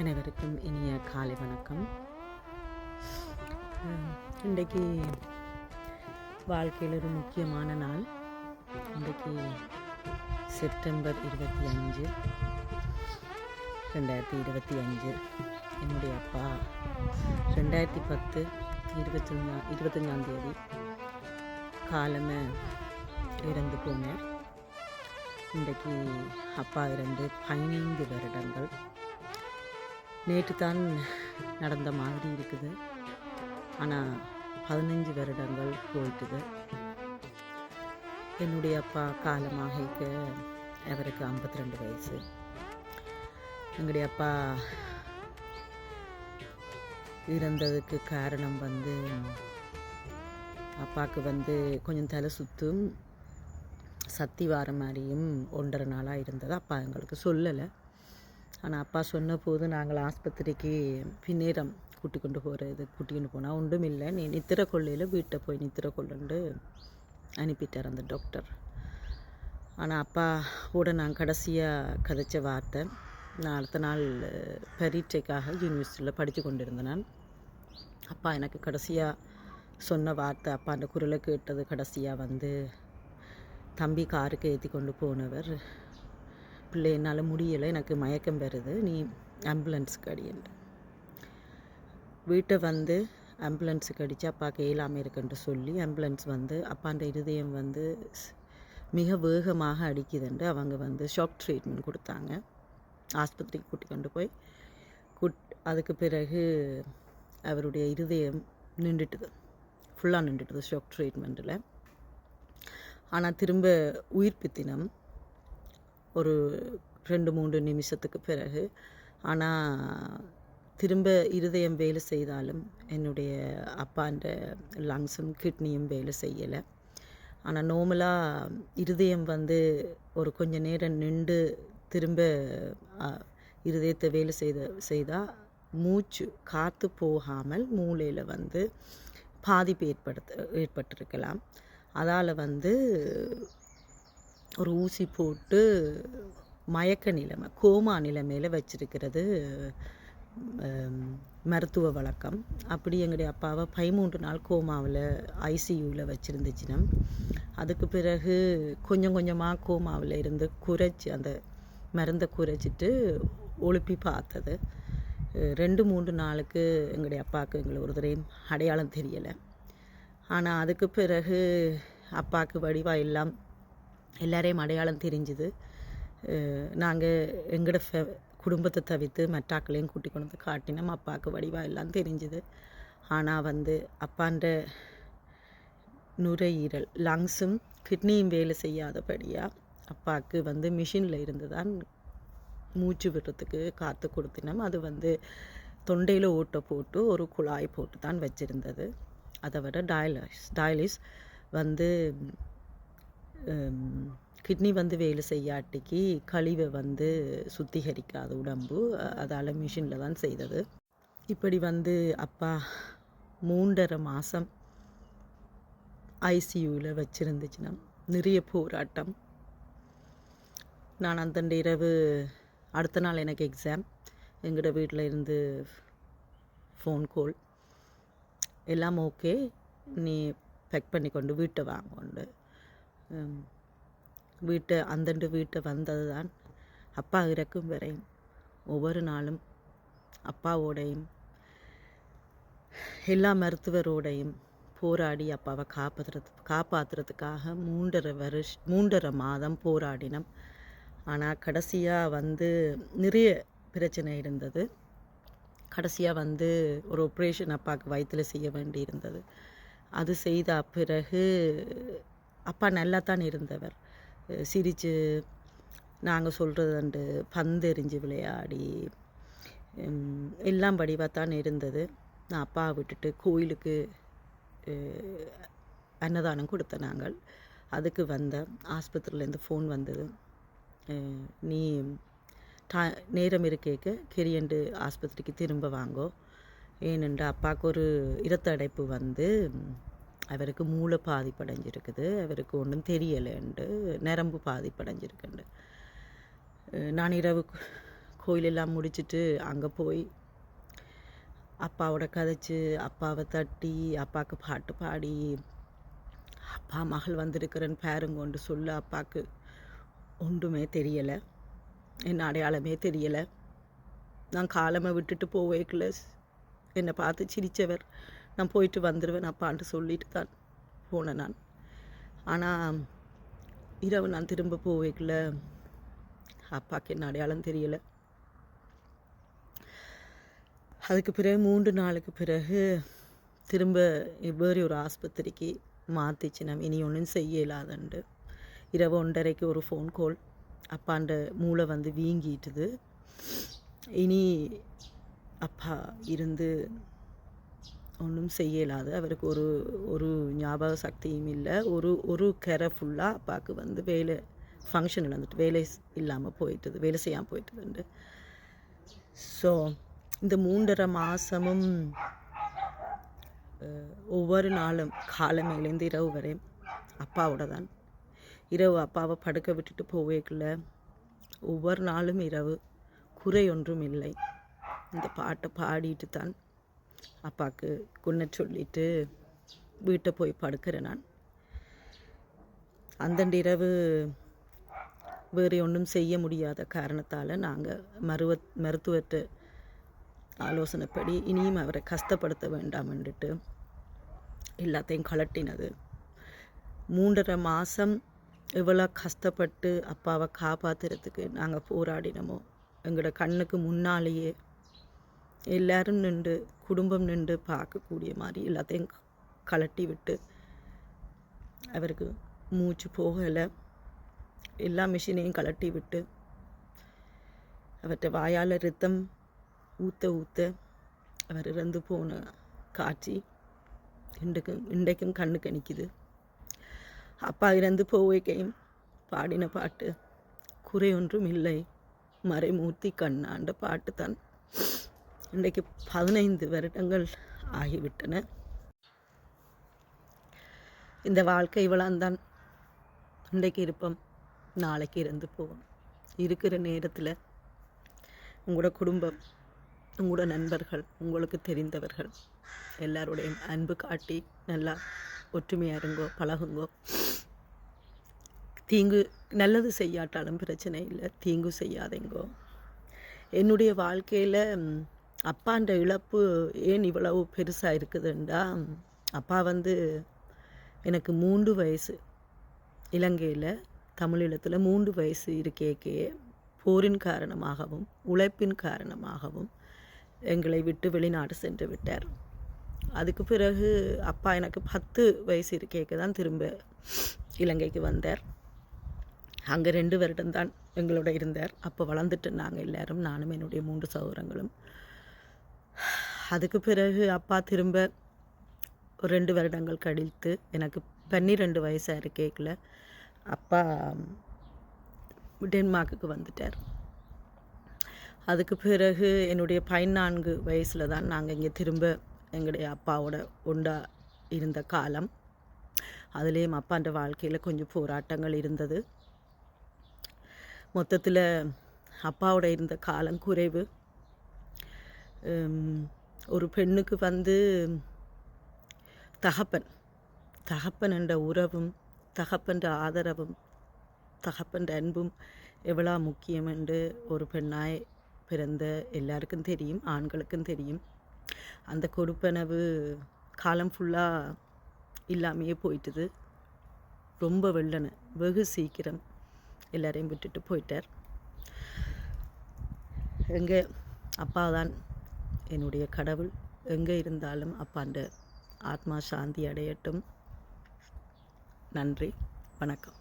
அனைவருக்கும் இனிய காலை வணக்கம். இன்றைக்கு வாழ்க்கையில் ஒரு முக்கியமான நாள். இன்றைக்கு செப்டம்பர் இருபத்தி அஞ்சு ரெண்டாயிரத்தி இருபத்தி அஞ்சு. என்னுடைய அப்பா ரெண்டாயிரத்தி பத்து இருபத்தஞ்சா இருபத்தஞ்சாம் தேதி காலமே இறந்து போனார். இன்றைக்கு அப்பா இருந்து பதினைந்து வருடங்கள். நேற்று தான் நடந்த மாதிரி இருக்குது. ஆனால் பதினஞ்சு வருடங்கள் போயிட்டுது. என்னுடைய அப்பா காலமாக அவருக்கு ஐம்பத்தி ரெண்டு வயசு. எங்களுடைய அப்பா இறந்ததுக்கு காரணம் வந்து அப்பாவுக்கு வந்து கொஞ்சம் தலை சுத்தும் சத்தி வார மாதிரியும் ஒன்றரை நாளாக இருந்தது. அப்பா எங்களுக்கு சொல்லலை. ஆனால் அப்பா சொன்ன போது நாங்கள் ஆஸ்பத்திரிக்கு பின்னேரம் கூட்டி கொண்டு போகிறது கூட்டிகிட்டு போனால் ஒன்றும் இல்லை. நீ நித்திர கொள்ளையில் வீட்டை போய் நித்திர கொள்ளுண்டு அனுப்பிட்டார் அந்த டாக்டர் ஆனால் அப்பா கூட நான் கடைசியாக கதைச்ச வார்த்தை நான் அடுத்த நாள் பரீட்சைக்காக யூனிவர்சிட்டியில் படித்து கொண்டிருந்தேன். நான் அப்பா எனக்கு கடைசியாக சொன்ன வார்த்தை அப்பா அந்த குரலை கேட்டது கடைசியாக வந்து தம்பி காருக்கு ஏற்றி கொண்டு போனவர் பிள்ளை என்னால் முடியலை. எனக்கு மயக்கம் பெறுது நீ ஆம்புலன்ஸுக்கு அடியன்ட்டு வீட்டை வந்து ஆம்புலன்ஸுக்கு அடித்து அப்பாவுக்கு இயலாமல் இருக்குன்ட்டு சொல்லி ஆம்புலன்ஸ் வந்து அப்பாண்ட இருதயம் வந்து மிக வேகமாக அடிக்குதுன்ட்டு அவங்க வந்து ஷாக் ட்ரீட்மெண்ட் கொடுத்தாங்க. ஆஸ்பத்திரிக்கு கூட்டி கொண்டு போய் குட் அதுக்கு பிறகு அவருடைய இருதயம் நின்றுட்டுது. ஃபுல்லாக நின்றுட்டுது ஷாக் ட்ரீட்மெண்ட்டில் ஆனால் திரும்ப உயிர்ப்பித்தினம் ஒரு ரெண்டு மூன்று நிமிஷத்துக்கு பிறகு. ஆனால் திரும்ப இருதயம் வேலை செய்தாலும் என்னுடைய அப்பான்ற லங்ஸும் கிட்னியும் வேலை செய்யலை. ஆனால் நார்மலாக இருதயம் வந்து ஒரு கொஞ்ச நேரம் நின்று திரும்ப இருதயத்தை வேலை செய்த செய்தால் மூச்சு காற்று போகாமல் மூளையில் வந்து பாதிப்பு ஏற்படுத்த ஏற்பட்டிருக்கலாம். அதால் வந்து ஒரு ஊசி போட்டு மயக்க நிலைமை கோமா நிலைமையில் வச்சிருக்கிறது மருத்துவ வழக்கம். அப்படி எங்களுடைய அப்பாவை பதிமூன்று நாள் கோமாவில் ஐசியூவில் வச்சுருந்துச்சுன்னா அதுக்கு பிறகு கொஞ்சம் கொஞ்சமாக கோமாவில் இருந்து குறைச்சி அந்த மருந்தை குறைச்சிட்டு ஒழுப்பி பார்த்தது. ரெண்டு மூன்று நாளுக்கு எங்களுடைய அப்பாவுக்கு எங்களை ஒரு தடையும் அடையாளம் தெரியலை. ஆனால் அதுக்கு பிறகு அப்பாவுக்கு வடிவா எல்லாம் எல்லாரையும் அடையாளம் தெரிஞ்சுது. நாங்கள் எங்களோட ஃபே குடும்பத்தை தவிர்த்து மெட்டாக்களையும் கூட்டி கொண்டு வந்து காட்டினோம். அப்பாவுக்கு வடிவாக எல்லாம் தெரிஞ்சுது. ஆனால் வந்து அப்பான்ற நுரையீரல் லங்ஸும் கிட்னியும் வேலை செய்யாதபடியாக அப்பாவுக்கு வந்து மிஷினில் இருந்து தான் மூச்சு விடுறதுக்கு காற்று கொடுத்தினோம். அது வந்து தொண்டையில் ஓட்டை போட்டு ஒரு குழாய் போட்டு தான் வச்சுருந்தது. அதை விட டயலிஸ் டயலிஸ் வந்து கிட்னி வந்து வேலை செய்யாட்டிக்கு கழிவை வந்து சுத்திகரிக்காத உடம்பு அதால் மிஷினில் தான் செய்தது. இப்படி வந்து அப்பா மூன்றரை மாதம் ஐசியூவில் வச்சுருந்துச்சுன்னா நிறைய போராட்டம். நான் அந்த இரவு அடுத்த நாள் எனக்கு எக்ஸாம் எங்களோட வீட்டில் இருந்து ஃபோன் கால் எல்லாம் ஓகே நீ பேக் பண்ணி கொண்டு வீட்டை வாங்கொண்டு. வீட்டை அந்தண்டு வீட்டை வந்தது தான் அப்பா இறக்கும் வரையும் ஒவ்வொரு நாளும் அப்பாவோடையும் எல்லா மருத்துவரோடையும் போராடி அப்பாவை காப்பாற்றுறது காப்பாற்றுறதுக்காக மூன்றரை வருஷ மூன்றரை மாதம் போராடினோம். ஆனால் கடைசியாக வந்து நிறைய பிரச்சனை இருந்தது. கடைசியாக வந்து ஒரு ஆப்ரேஷன் அப்பாவுக்கு வயிற்றில் செய்ய வேண்டி இருந்தது அது செய்த பிறகு அப்பா நல்லா தான் இருந்தவர் சிரித்து நாங்கள் சொல்கிறது அண்டு பந்தெறிஞ்சு விளையாடி எல்லாம் வடிவாக தான் இருந்தது. நான் அப்பாவை விட்டுட்டு கோயிலுக்கு அன்னதானம் கொடுத்த நாங்கள். அதுக்கு வந்தேன் ஆஸ்பத்திரியிலேருந்து ஃபோன் வந்தது. நீ டா நேரம் இருக்கேக்க கெரியண்டு ஆஸ்பத்திரிக்கு திரும்ப வாங்கோ. ஏனென்று அப்பாவுக்கு ஒரு இரத்த அடைப்பு வந்து அவருக்கு மூளை பாதிப்படைஞ்சிருக்குது அவருக்கு ஒன்றும் தெரியலைண்டு நரம்பு பாதிப்படைஞ்சிருக்குண்டு. நான் இரவு கோயிலெல்லாம் முடிச்சிட்டு அங்கே போய் அப்பாவோட கதைச்சு அப்பாவை தட்டி அப்பாவுக்கு பாட்டு பாடி அப்பா மகள் வந்திருக்கிறேன்னு பேருங்கொண்டு சொல்ல அப்பாவுக்கு ஒன்றுமே தெரியலை. என் அடையாளமே தெரியலை. நான் காலமை விட்டுட்டு போவேக்கில் என்னை பார்த்து சிரித்தவர் நான் போயிட்டு வந்துடுவேன் அப்பான்ட்டு சொல்லிட்டு தான் போனேன் நான். ஆனால் இரவு நான் திரும்ப போவேக்கில் அப்பாவுக்கு என்ன அடையாளம் தெரியலை. அதுக்கு பிறகு மூன்று நாளுக்கு பிறகு திரும்ப வேறு ஒரு ஆஸ்பத்திரிக்கு மாற்றிச்சு நம்ம இனி ஒன்றும் செய்ய இல்லாதண்டு இரவு ஒன்றரைக்கு ஒரு ஃபோன் கால் அப்பாண்ட மூளை வந்து வீங்கிட்டுது. இனி அப்பா இருந்து ஒன்றும் செய்யலாது. அவருக்கு ஒரு ஒரு ஞாபக சக்தியும் இல்லை. ஒரு ஒரு கரை ஃபுல்லாக அப்பாவுக்கு வந்து வேலை ஃபங்க்ஷன் இழந்துட்டு வேலை இல்லாமல் போயிட்டுது வேலை செய்யாமல் போயிட்டுதுண்டு ஸோ இந்த மூன்றரை மாதமும் ஒவ்வொரு நாளும் காலமையிலேருந்து இரவு வரை அப்பாவோட தான். இரவு அப்பாவை படுக்க விட்டுட்டு போவேக்குள்ள ஒவ்வொரு நாளும் இரவு. குறை ஒன்றும் இல்லை. இந்த பாட்டை பாடிட்டு தான் அப்பாவுக்கு குன்ன சொல்லிட்டு வீட்டை போய் படுக்கிறேன் நான். அந்த இரவு வேறு ஒன்றும் செய்ய முடியாத காரணத்தால் நாங்கள் மருவ மருத்துவர்கிட்ட ஆலோசனைப்படி இனியும் அவரை கஷ்டப்படுத்த வேண்டாம்ன்றுட்டு எல்லாத்தையும் கலட்டினது மூன்றரை மாதம் எவ்வளோ கஷ்டப்பட்டு அப்பாவை காப்பாற்றுறதுக்கு நாங்கள் போராடினோமோ எங்களோட கண்ணுக்கு முன்னாலேயே எல்லாரும் நின்று குடும்பம் நின்று பார்க்கக்கூடிய மாதிரி எல்லாத்தையும் கலட்டி விட்டு அவருக்கு மூச்சு போகலை. எல்லா மிஷினையும் கலட்டி விட்டு அவர்கிட்ட வாயால் ரத்தம் ஊற்ற ஊற்ற அவர் இறந்து போன காட்சி இன்றைக்கும் இன்றைக்கும் கண்ணுக்கு நிற்கிது அப்பா இறந்து போவைக்கையும் பாடின பாட்டு குறை ஒன்றும் இல்லை. மறைமூர்த்தி கண்ணாண்ட பாட்டு தான். இன்றைக்கு பதினைந்து வருடங்கள் ஆகிவிட்டன. இந்த வாழ்க்கை இவ்வளோந்தான் இன்றைக்கு இருப்போம் நாளைக்கு இறந்து போவோம். இருக்கிற நேரத்தில் உங்களோட குடும்பம் உங்களோட நண்பர்கள் உங்களுக்கு தெரிந்தவர்கள் எல்லாரோடையும் அன்பு காட்டி நல்லா ஒற்றுமையாக இருங்கோ பழகுங்கோ. தீங்கு நல்லது செய்யாட்டாலும் பிரச்சனை இல்லை தீங்கு செய்யாதேங்கோ. என்னுடைய வாழ்க்கையில் அப்பான்ற இழப்பு ஏன் இவ்வளவு பெருசாக இருக்குதுண்டா? அப்பா வந்து எனக்கு மூன்று வயசு. இலங்கையில் தமிழீழத்தில் மூன்று வயசு இருக்கேக்கே. போரின் காரணமாகவும் உழைப்பின் காரணமாகவும் எங்களை விட்டு வெளிநாடு சென்று விட்டார். அதுக்கு பிறகு அப்பா எனக்கு பத்து வயசு இருக்கேக்கு தான் திரும்ப இலங்கைக்கு வந்தார். அங்கே ரெண்டு வருடம்தான் எங்களோட இருந்தார். அப்போ வளர்ந்துட்டு நாங்கள் எல்லாரும் நானும் என்னுடைய மூன்று சகோதரங்களும் அதுக்கு பிறகு அப்பா திரும்ப ஒரு ரெண்டு வருடங்கள் கழித்து எனக்கு பன்னிரெண்டு வயசாக இருக்கேக்கில் அப்பா டென்மார்க்குக்கு வந்துட்டார். அதுக்கு பிறகு என்னுடைய பதினான்கு வயசில் தான் நாங்கள் இங்கே திரும்ப எங்களுடைய அப்பாவோட உண்டா இருந்த காலம். அதுலேயும் அப்பான்ற வாழ்க்கையில் கொஞ்சம் போராட்டங்கள் இருந்தது. மொத்தத்தில் அப்பாவோட இருந்த காலம் குறைவு. ஒரு பெண்ணுக்கு வந்து தகப்பன் தகப்பன் என்ற உறவும் தகப்பன்ற ஆதரவும் தகப்பன்ற அன்பும் எவ்வளோ முக்கியம் என்று ஒரு பெண்ணாய் பிறந்த எல்லாருக்கும் தெரியும் ஆண்களுக்கும் தெரியும். அந்த கொடுப்பனவு காலம் ஃபுல்லாக இல்லாமையே போயிட்டுது. ரொம்ப வெள்ளனை வெகு சீக்கிரம் எல்லாரையும் விட்டுட்டு போயிட்டார். எங்கள் அப்பா தான் என்னுடைய கடவுள் எங்கே இருந்தாலும் அப்பாண்ட ஆத்மா சாந்தி அடையட்டும். நன்றி வணக்கம்.